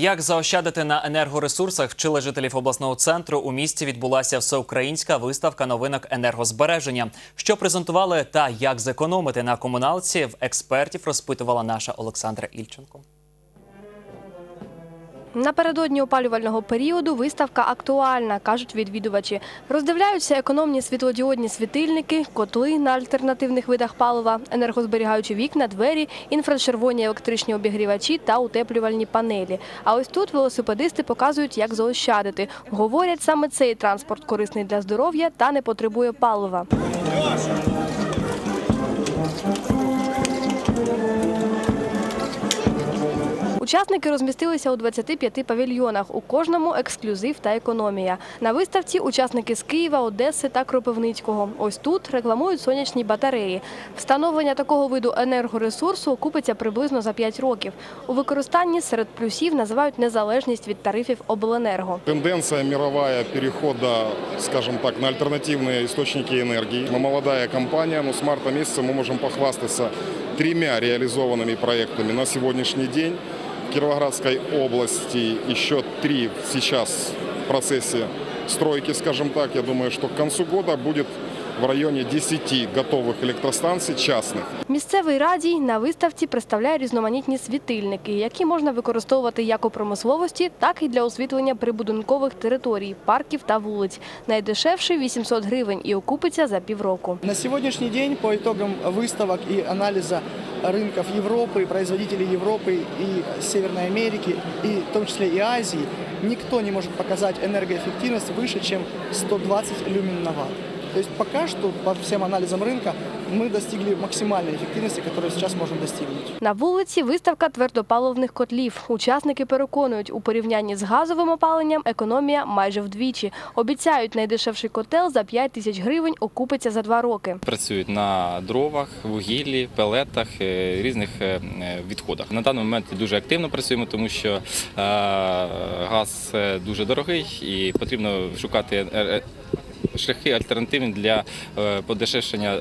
Як заощадити на енергоресурсах вчили жителів обласного центру. У місті відбулася всеукраїнська виставка новинок енергозбереження. Що презентували та як зекономити на комуналці, в експертів розпитувала наша Олександра Ільченко. Напередодні опалювального періоду виставка актуальна, кажуть відвідувачі. Роздивляються економні світлодіодні світильники, котли на альтернативних видах палива, енергозберігаючі вікна, двері, інфрачервоні електричні обігрівачі та утеплювальні панелі. А ось тут велосипедисти показують, як заощадити. Говорять, саме цей транспорт корисний для здоров'я та не потребує палива. Учасники розмістилися у 25 павільйонах. У кожному ексклюзив та економія. На виставці учасники з Києва, Одеси та Кропивницького. Ось тут рекламують сонячні батареї. Встановлення такого виду енергоресурсу окупиться приблизно за 5 років. У використанні серед плюсів називають незалежність від тарифів обленерго. Тенденция мировая перехода, скажем так, на альтернативные источники энергии. Мы молодая компания, но с марта месяца мы можем похвастаться тремя реализованными проектами на сегодняшний день. В Кировоградской области еще три сейчас в процессе стройки, скажем так. Я думаю, что к концу года будет в районе 10 готовых электростанций частных. Місцевий радій на виставці представляє різноманітні світильники, які можна використовувати як у промисловості, так і для освітлення прибудинкових територій, парків та вулиць. Найдешевший 800 гривень і окупиться за півроку. На сегодняшний день по итогам выставок и анализа рынков Европы, производителей Европы и Северной Америки, и в том числе и Азии, никто не может показать энергоэффективность выше, чем 120 люмен на ватт. То есть пока что по всем анализам рынка мы достигли максимальной эффективности, которую сейчас можем достигнуть. На вулиці виставка твердопаливних котлів. Учасники переконують, у порівнянні з газовим опаленням економія майже вдвічі. Обіцяють, найдешевший котел за 5 тисяч гривень окупиться за два роки. Працюють на дровах, вугіллі, пелетах, е, різних е, е, відходах. На даний момент дуже активно працюємо, тому що е, газ е, дуже дорогий і потрібно шукати е, е, шляхи альтернативні для е, подешевшення,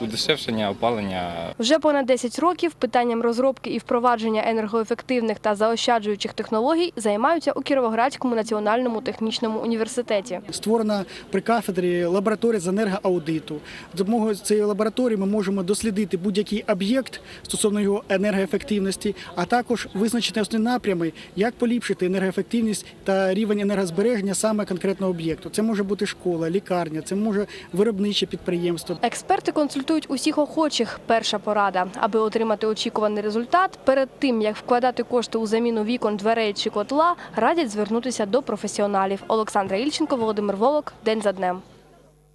удешевшення опалення Вже понад 10 років питанням розробки і впровадження енергоефективних та заощаджуючих технологій займаються у Кіровоградському національному технічному університеті. Створена при кафедрі лабораторія з енергоаудиту. За допомогою цієї лабораторії ми можемо дослідити будь-який об'єкт стосовно його енергоефективності, а також визначити основні напрями, як поліпшити енергоефективність та рівень енергозбереження саме конкретного об'єкту. Це може бути школа, лікарня, це може виробниче підприємство. Експерти консультують усіх охочих. Перша порада, аби отримати очікуваний результат, перед тим як вкладати кошти у заміну вікон, дверей чи котла, радять звернутися до професіоналів. Олександра Ільченко, Володимир Волок, день за днем.